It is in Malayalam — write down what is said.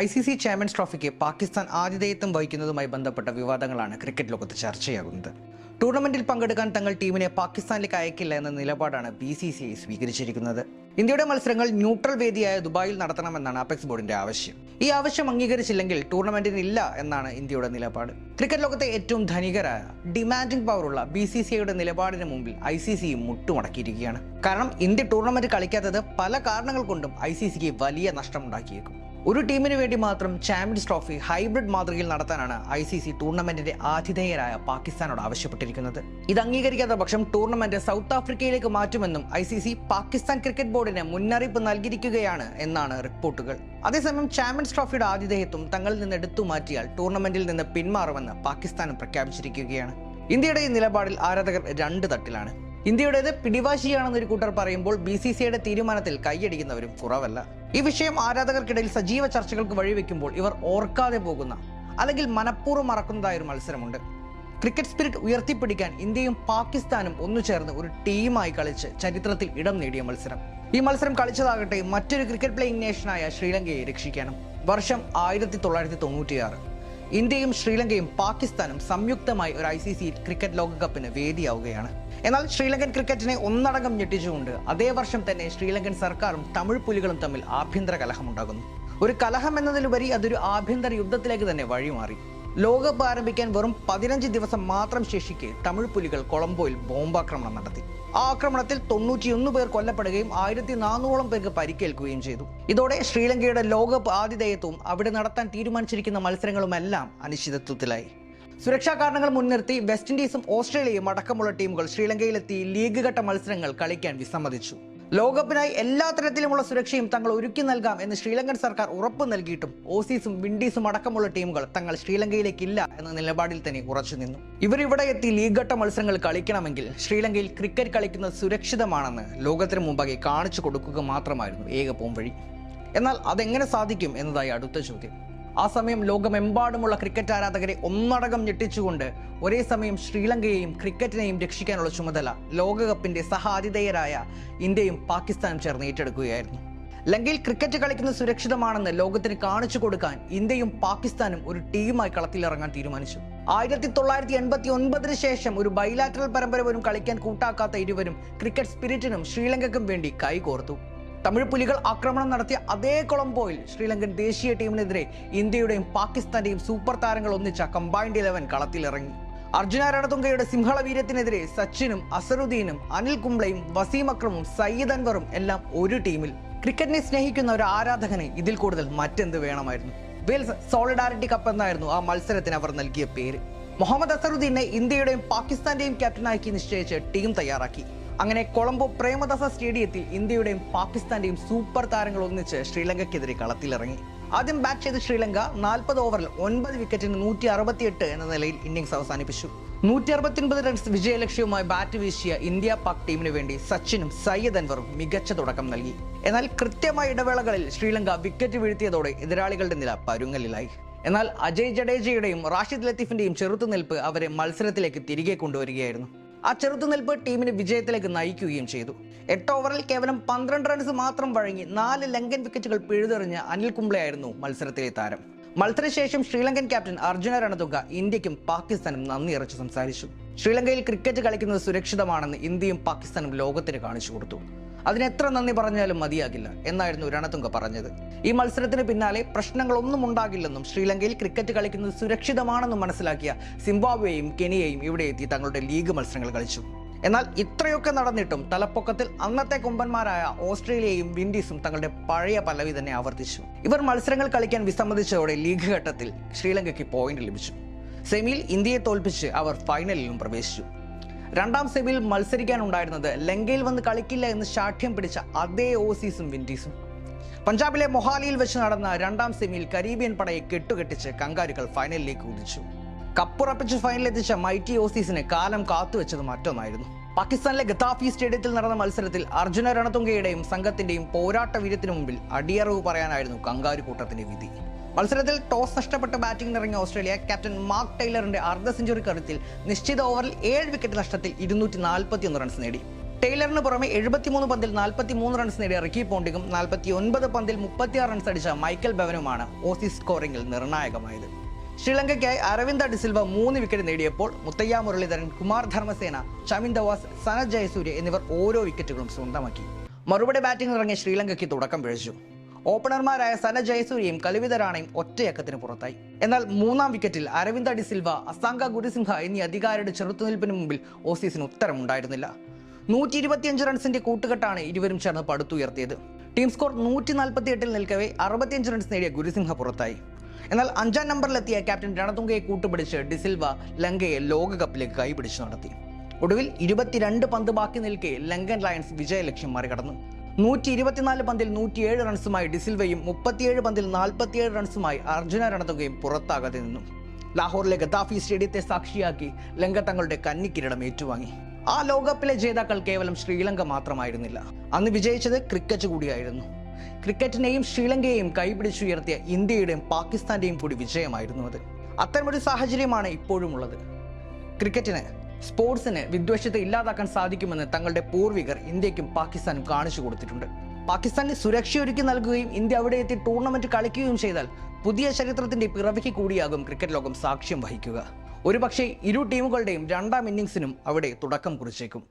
ഐ സി സി ചാമ്പ്യൻസ് ട്രോഫിക്ക് പാകിസ്ഥാൻ ആതിഥേയത്വം വഹിക്കുന്നതുമായി ബന്ധപ്പെട്ട വിവാദങ്ങളാണ് ക്രിക്കറ്റ് ലോകത്ത് ചർച്ചയാകുന്നത്. ടൂർണമെന്റിൽ പങ്കെടുക്കാൻ തങ്ങൾ ടീമിനെ പാകിസ്ഥാനിലേക്ക് അയക്കില്ല എന്ന നിലപാടാണ് ബി സി സി ഐ സ്വീകരിച്ചിരിക്കുന്നത്. ഇന്ത്യയുടെ മത്സരങ്ങൾ ന്യൂട്രൽ വേദിയായ ദുബായിൽ നടത്തണമെന്നാണ് അപെക്സ് ബോർഡിന്റെ ആവശ്യം. ഈ ആവശ്യം അംഗീകരിച്ചില്ലെങ്കിൽ ടൂർണമെന്റിന് ഇല്ല എന്നാണ് ഇന്ത്യയുടെ നിലപാട്. ക്രിക്കറ്റ് ലോകത്തെ ഏറ്റവും ധനികരായ ഡിമാൻഡിംഗ് പവറുള്ള ബി സി സി ഐയുടെ നിലപാടിന് മുമ്പിൽ ഐ സി സി മുട്ടുമടക്കിയിരിക്കുകയാണ്. കാരണം ഇന്ത്യ ടൂർണമെന്റ് കളിക്കാത്തത് പല കാരണങ്ങൾ കൊണ്ടും ഐ സി സിക്ക് വലിയ നഷ്ടമുണ്ടാക്കിയേക്കും. ഒരു ടീമിന് വേണ്ടി മാത്രം ചാമ്പ്യൻസ് ട്രോഫി ഹൈബ്രിഡ് മാതൃകയിൽ നടത്താനാണ് ഐ സി സി ടൂർണമെന്റിന്റെ ആതിഥേയരായ പാകിസ്ഥാനോട് ആവശ്യപ്പെട്ടിരിക്കുന്നത്. ഇത് അംഗീകരിക്കാത്ത പക്ഷം ടൂർണമെന്റ് സൗത്ത് ആഫ്രിക്കയിലേക്ക് മാറ്റുമെന്നും I C C Pakistan cricket ബോർഡിന് മുന്നറിയിപ്പ് നൽകിയിരിക്കുകയാണ് എന്നാണ് റിപ്പോർട്ടുകൾ. അതേസമയം ചാമ്പ്യൻസ് ട്രോഫിയുടെ ആതിഥേയത്വം തങ്ങളിൽ നിന്ന് എടുത്തു മാറ്റിയാൽ ടൂർണമെന്റിൽ നിന്ന് പിന്മാറുമെന്ന് പാകിസ്ഥാനും പ്രഖ്യാപിച്ചിരിക്കുകയാണ്. ഇന്ത്യയുടെ ഈ നിലപാടിൽ ആരാധകർ രണ്ട് തട്ടിലാണ്. ഇന്ത്യയുടേത് പിടിവാശിയാണെന്ന് ഒരു കൂട്ടർ പറയുമ്പോൾ ബി സി സിയുടെ തീരുമാനത്തിൽ കൈയടിക്കുന്നവരും കുറവല്ല. ഈ വിഷയം ആരാധകർക്കിടയിൽ സജീവ ചർച്ചകൾക്ക് വഴിവെക്കുമ്പോൾ ഇവർ ഓർക്കാതെ പോകുന്ന അല്ലെങ്കിൽ മനഃപൂർവം മറക്കുന്നതായ ഒരു മത്സരമുണ്ട്. ക്രിക്കറ്റ് സ്പിരിറ്റ് ഉയർത്തിപ്പിടിക്കാൻ ഇന്ത്യയും പാകിസ്ഥാനും ഒന്നു ചേർന്ന് ഒരു ടീമായി കളിച്ച് ചരിത്രത്തിൽ ഇടം നേടിയ മത്സരം. ഈ മത്സരം കളിച്ചതാകട്ടെ മറ്റൊരു ക്രിക്കറ്റ് പ്ലേയിങ് നേഷനായ ശ്രീലങ്കയെ രക്ഷിക്കാനും. വർഷം ആയിരത്തി തൊള്ളായിരത്തി തൊണ്ണൂറ്റിയാറ് ഇന്ത്യയും ശ്രീലങ്കയും പാകിസ്ഥാനും സംയുക്തമായി ഒരു ഐ സി സി ക്രിക്കറ്റ് ലോകകപ്പിന് വേദിയാവുകയാണ്. എന്നാൽ ശ്രീലങ്കൻ ക്രിക്കറ്റിനെ ഒന്നടങ്കം ഞെട്ടിച്ചുകൊണ്ട് അതേ വർഷം തന്നെ ശ്രീലങ്കൻ സർക്കാരും തമിഴ് പുലികളും തമ്മിൽ ആഭ്യന്തര കലഹമുണ്ടാകുന്നു. ഒരു കലഹം എന്നതിലുപരി അതൊരു ആഭ്യന്തര യുദ്ധത്തിലേക്ക് തന്നെ വഴിമാറി. ലോകകപ്പ് ആരംഭിക്കാൻ വെറും പതിനഞ്ച് ദിവസം മാത്രം ശേഷിക്കെ തമിഴ് പുലികൾ കൊളംബോയിൽ ബോംബാക്രമണം നടത്തി. ആ ആക്രമണത്തിൽ തൊണ്ണൂറ്റിയൊന്ന് പേർ കൊല്ലപ്പെടുകയും ആയിരത്തി നാനൂറോളം പേർക്ക് പരിക്കേൽക്കുകയും ചെയ്തു. ഇതോടെ ശ്രീലങ്കയുടെ ലോകകപ്പ് ആതിഥേയത്വവും അവിടെ നടത്താൻ തീരുമാനിച്ചിരിക്കുന്ന മത്സരങ്ങളുമെല്ലാം അനിശ്ചിതത്വത്തിലായി. സുരക്ഷാ കാരണങ്ങൾ മുൻനിർത്തി വെസ്റ്റ് ഇൻഡീസും ഓസ്ട്രേലിയയും അടക്കമുള്ള ടീമുകൾ ശ്രീലങ്കയിലെത്തി ലീഗ് ഘട്ട മത്സരങ്ങൾ കളിക്കാൻ വിസമ്മതിച്ചു. ലോകകപ്പിനായി എല്ലാ തരത്തിലുമുള്ള സുരക്ഷയും തങ്ങൾ ഒരുക്കി നൽകാം എന്ന് ശ്രീലങ്കൻ സർക്കാർ ഉറപ്പ് നൽകിയിട്ടും ഓസീസും വിൻഡീസും അടക്കമുള്ള ടീമുകൾ തങ്ങൾ ശ്രീലങ്കയിലേക്കില്ല എന്ന നിലപാടിൽ തന്നെ ഉറച്ചു നിന്നു. ഇവരിവിടെ എത്തി ലീഗ് ഘട്ട മത്സരങ്ങൾ കളിക്കണമെങ്കിൽ ശ്രീലങ്കയിൽ ക്രിക്കറ്റ് കളിക്കുന്നത് സുരക്ഷിതമാണെന്ന് ലോകത്തിന് മുമ്പാകെ കാണിച്ചു കൊടുക്കുക മാത്രമായിരുന്നു ഏക പോംവഴി. എന്നാൽ അതെങ്ങനെ സാധിക്കും എന്നതായി അടുത്ത ചോദ്യം. ആ സമയം ലോകമെമ്പാടുമുള്ള ക്രിക്കറ്റ് ആരാധകരെ ഒന്നടങ്കം ഞെട്ടിച്ചുകൊണ്ട് ഒരേ സമയം ശ്രീലങ്കയെയും ക്രിക്കറ്റിനെയും രക്ഷിക്കാനുള്ള ചുമതല ലോകകപ്പിന്റെ സഹാതിഥേയരായ ഇന്ത്യയും പാകിസ്ഥാനും ചേർന്ന് ഏറ്റെടുക്കുകയായിരുന്നു. ലങ്കയിൽ ക്രിക്കറ്റ് കളിക്കുന്നത് സുരക്ഷിതമാണെന്ന് ലോകത്തിന് കാണിച്ചു കൊടുക്കാൻ ഇന്ത്യയും പാകിസ്ഥാനും ഒരു ടീമായി കളത്തിലിറങ്ങാൻ തീരുമാനിച്ചു. ആയിരത്തി തൊള്ളായിരത്തി എൺപത്തി ഒൻപതിന് ശേഷം ഒരു ബൈലാറ്ററൽ പരമ്പര പോലും കളിക്കാൻ കൂട്ടാക്കാത്ത ഇരുവരും ക്രിക്കറ്റ് സ്പിരിറ്റിനും ശ്രീലങ്കയ്ക്കും വേണ്ടി കൈകോർത്തു. തമിഴ് പുലികൾ ആക്രമണം നടത്തിയ അതേ കൊളംബോയിൽ ശ്രീലങ്കൻ ദേശീയ ടീമിനെതിരെ ഇന്ത്യയുടെയും പാകിസ്ഥാന്റെയും സൂപ്പർ താരങ്ങൾ ഒന്നിച്ച കമ്പൈൻഡ് ഇലവൻ കളത്തിലിറങ്ങി. അർജുന രണതുങ്കയുടെ സിംഹള വീര്യത്തിനെതിരെ സച്ചിനും അസറുദ്ദീനും അനിൽ കുംബ്ലയും വസീം അക്രമും സയ്യിദ് അൻവറും എല്ലാം ഒരു ടീമിൽ. ക്രിക്കറ്റിനെ സ്നേഹിക്കുന്ന ഒരു ആരാധകനെ ഇതിൽ കൂടുതൽ മറ്റെന്ത് വേണമായിരുന്നു? വെൽസ് സോളിഡാരിറ്റി കപ്പ് എന്നായിരുന്നു ആ മത്സരത്തിന് അവർ നൽകിയ പേര്. മുഹമ്മദ് അസറുദ്ദീനെ ഇന്ത്യയുടെയും പാകിസ്ഥാന്റെയും ക്യാപ്റ്റനാക്കി നിശ്ചയിച്ച് ടീം തയ്യാറാക്കി. അങ്ങനെ കൊളംബോ പ്രേമദാസ സ്റ്റേഡിയത്തിൽ ഇന്ത്യയുടെയും പാകിസ്ഥാന്റെയും സൂപ്പർ താരങ്ങൾ ഒന്നിച്ച് ശ്രീലങ്കയ്ക്കെതിരെ കളത്തിലിറങ്ങി. ആദ്യം ബാറ്റ് ചെയ്ത ശ്രീലങ്ക നാൽപ്പത് ഓവറിൽ ഒൻപത് വിക്കറ്റിന് നൂറ്റി അറുപത്തിയെട്ട് എന്ന നിലയിൽ ഇന്നിംഗ്സ് അവസാനിപ്പിച്ചു. നൂറ്റി അറുപത്തിയൊൻപത് റൺസ് വിജയലക്ഷ്യവുമായി ബാറ്റ് വീശിയ ഇന്ത്യ പാക് ടീമിന് വേണ്ടി സച്ചിനും സയ്യദ് അൻവറും മികച്ച തുടക്കം നൽകി. എന്നാൽ കൃത്യമായ ഇടവേളകളിൽ ശ്രീലങ്ക വിക്കറ്റ് വീഴ്ത്തിയതോടെ എതിരാളികളുടെ നില പരുങ്ങലിലായി. എന്നാൽ അജയ് ജഡേജയുടെയും റാഷിദ് ലത്തീഫിന്റെയും ചെറുത്തുനിൽപ്പ് അവരെ മത്സരത്തിലേക്ക് തിരികെ കൊണ്ടുവരികയായിരുന്നു. ആ ചെറുത്തുനിൽപ്പ് ടീമിനെ വിജയത്തിലേക്ക് നയിക്കുകയും ചെയ്തു. എട്ട് ഓവറിൽ കേവലം പന്ത്രണ്ട് റൺസ് മാത്രം വഴങ്ങി നാല് ലങ്കൻ വിക്കറ്റുകൾ പിഴുതെറിഞ്ഞ അനിൽ കുംബ്ലെയായിരുന്നു മത്സരത്തിലെ താരം. മത്സരശേഷം ശ്രീലങ്കൻ ക്യാപ്റ്റൻ അർജുന രണതുക ഇന്ത്യക്കും പാകിസ്ഥാനും നന്ദി അറച്ച് സംസാരിച്ചു. ശ്രീലങ്കയിൽ ക്രിക്കറ്റ് കളിക്കുന്നത് സുരക്ഷിതമാണെന്ന് ഇന്ത്യയും പാകിസ്ഥാനും ലോകത്തിന് കാണിച്ചു കൊടുത്തു. അതിന് എത്ര നന്ദി പറഞ്ഞാലും മതിയാകില്ല എന്നായിരുന്നു രണതുങ്ക പറഞ്ഞത്. ഈ മത്സരത്തിന് പിന്നാലെ പ്രശ്നങ്ങളൊന്നും ഉണ്ടാകില്ലെന്നും ശ്രീലങ്കയിൽ ക്രിക്കറ്റ് കളിക്കുന്നത് സുരക്ഷിതമാണെന്നും മനസ്സിലാക്കിയ സിംബാബ്വേയും കെനിയയും ഇവിടെ എത്തി തങ്ങളുടെ ലീഗ് മത്സരങ്ങൾ കളിച്ചു. എന്നാൽ ഇത്രയൊക്കെ നടന്നിട്ടും തലപ്പൊക്കത്തിൽ അന്നത്തെ കൊമ്പന്മാരായ ഓസ്ട്രേലിയയും വിൻഡീസും തങ്ങളുടെ പഴയ പല്ലവി തന്നെ ആവർത്തിച്ചു. ഇവർ മത്സരങ്ങൾ കളിക്കാൻ വിസമ്മതിച്ചതോടെ ലീഗ് ഘട്ടത്തിൽ ശ്രീലങ്കയ്ക്ക് പോയിന്റ് ലഭിച്ചു. സെമിയിൽ ഇന്ത്യയെ തോൽപ്പിച്ച് അവർ ഫൈനലിലും പ്രവേശിച്ചു. രണ്ടാം സെമിയിൽ മത്സരിക്കാനുണ്ടായിരുന്നത് ലങ്കയിൽ വന്ന് കളിക്കില്ല എന്ന് ശാഠ്യം പിടിച്ച അതേ ഓസീസും വിൻഡീസും. പഞ്ചാബിലെ മൊഹാലിയിൽ വെച്ച് നടന്ന രണ്ടാം സെമിയിൽ കരീബിയൻ പടയെ കെട്ടുകെട്ടിച്ച് കങ്കാരുകൾ ഫൈനലിലേക്ക് കുതിച്ചു. കപ്പുറപ്പിച്ച് ഫൈനലെത്തിച്ച മൈറ്റി ഓസീസിന് കാലം കാത്തുവെച്ചത് മറ്റൊന്നായിരുന്നു. പാകിസ്ഥാനിലെ ഗതാഫി സ്റ്റേഡിയത്തിൽ നടന്ന മത്സരത്തിൽ അർജുന രണതുങ്കയുടെയും സംഘത്തിന്റെയും പോരാട്ട വീര്യത്തിന് മുമ്പിൽ അടിയറവ് പറയാനായിരുന്നു കങ്കാരു കൂട്ടത്തിന്റെ വിധി. മത്സരത്തിൽ ടോസ് നഷ്ടപ്പെട്ട് ബാറ്റിംഗ് ഇറങ്ങിയ ഓസ്ട്രേലിയ ക്യാപ്റ്റൻ മാർക്ക് ടൈലറിന്റെ അർദ്ധ സെഞ്ചുറി കരുത്തിൽ നിശ്ചിത ഓവറിൽ ഏഴ് വിക്കറ്റ് നഷ്ടത്തിൽ ഇരുന്നൂറ്റി നാൽപ്പത്തിയൊന്ന് റൺസ് നേടി. ടൈലറിന് പുറമെ എഴുപത്തിമൂന്ന് പന്തിൽ നാൽപ്പത്തിമൂന്ന് റൺസ് നേടിയ റിക്കി പോണ്ടിങ്ങും നാൽപ്പത്തി ഒൻപത് പന്തിൽ മുപ്പത്തിയാറ് റൺസ് അടിച്ച മൈക്കൽ ബവനുമാണ് ഓസീസ് സ്കോറിംഗിൽ നിർണായകമായത്. ശ്രീലങ്കയ്ക്കായി അരവിന്ദ ഡിസിൽവ മൂന്ന് വിക്കറ്റ് നേടിയപ്പോൾ മുത്തയ്യ മുരളീധരൻ കുമാർ ധർമ്മസേന ഷമിൻ ദവാസ് സനത് ജയസൂര്യ എന്നിവർ ഓരോ വിക്കറ്റുകളും സ്വന്തമാക്കി. മറുപടി ബാറ്റിംഗ് ഇറങ്ങിയ ശ്രീലങ്കയ്ക്ക് തുടക്കം പിഴച്ചു. ഓപ്പണർമാരായ സന ജയസൂര്യയും കലുവിതരാണയും ഒറ്റയക്കത്തിന് പുറത്തായി. എന്നാൽ മൂന്നാം വിക്കറ്റിൽ അരവിന്ദ ഡിസിൽവ അസാങ്ക ഗുരുസിംഹ എന്നീ അധികാരിയുടെ ചെറുത്തുനിൽപ്പിന് മുമ്പിൽ ഓസീസിന് ഉത്തരമുണ്ടായിരുന്നില്ല. നൂറ്റി ഇരുപത്തിയഞ്ച് റൺസിന്റെ കൂട്ടുകെട്ടാണ് ഇരുവരും ചേർന്ന് പടുത്തുയർത്തിയത്. ടീം സ്കോർ നൂറ്റി നാൽപ്പത്തി എട്ടിൽ നിൽക്കവേ അറുപത്തിയഞ്ച് റൺസ് നേടിയ ഗുരുസിംഹ പുറത്തായി. എന്നാൽ അഞ്ചാം നമ്പറിലെത്തിയ ക്യാപ്റ്റൻ രണതുങ്കയെ കൂട്ടുപിടിച്ച് ഡിസിൽവ ലങ്കയെ ലോകകപ്പിലേക്ക് കൈപിടിച്ച് നടത്തി. ഒടുവിൽ ഇരുപത്തിരണ്ട് പന്ത് ബാക്കി നിൽക്കെ ലങ്കൻ ലയൺസ് വിജയലക്ഷ്യം മറികടന്നു. നൂറ്റി ഇരുപത്തിനാല് പന്തിൽ നൂറ്റിയേഴ് റൺസുമായി ഡിസിൽവയും മുപ്പത്തിയേഴ് പന്തിൽ നാൽപ്പത്തിയേഴ് റൺസുമായി അർജുന രണതുകയും പുറത്താകാതെ നിന്നു. ലാഹോറിലെ ഗദ്ദാഫി സ്റ്റേഡിയത്തെ സാക്ഷിയാക്കി ലങ്ക തങ്ങളുടെ കന്നിക്കിരീടം ഏറ്റുവാങ്ങി. ആ ലോകകപ്പിലെ ജേതാക്കൾ കേവലം ശ്രീലങ്ക മാത്രമായിരുന്നില്ല. അന്ന് വിജയിച്ചത് ക്രിക്കറ്റ് കൂടിയായിരുന്നു. ക്രിക്കറ്റിനെയും ശ്രീലങ്കയെയും കൈപിടിച്ചുയർത്തിയ ഇന്ത്യയുടെയും പാകിസ്ഥാന്റെയും കൂടി വിജയമായിരുന്നു അത്. അത്തരമൊരു സാഹചര്യമാണ് ഇപ്പോഴും ഉള്ളത് ക്രിക്കറ്റിന് സ്പോർട്സിന് വിദ്വേഷത്തെ ഇല്ലാതാക്കാൻ സാധിക്കുമെന്ന് തങ്ങളുടെ പൂർവികർ ഇന്ത്യക്കും പാകിസ്ഥാനും കാണിച്ചു കൊടുത്തിട്ടുണ്ട്. പാകിസ്ഥാന് സുരക്ഷയൊരുക്കി നൽകുകയും ഇന്ത്യ അവിടെ എത്തി ടൂർണമെന്റ് കളിക്കുകയും ചെയ്താൽ പുതിയ ചരിത്രത്തിന്റെ പിറവിക്ക് കൂടിയാകും ക്രിക്കറ്റ് ലോകം സാക്ഷ്യം വഹിക്കുക. ഒരുപക്ഷെ ഇരു ടീമുകളുടെയും രണ്ടാം ഇന്നിംഗ്സിനും അവിടെ തുടക്കം കുറിച്ചേക്കും.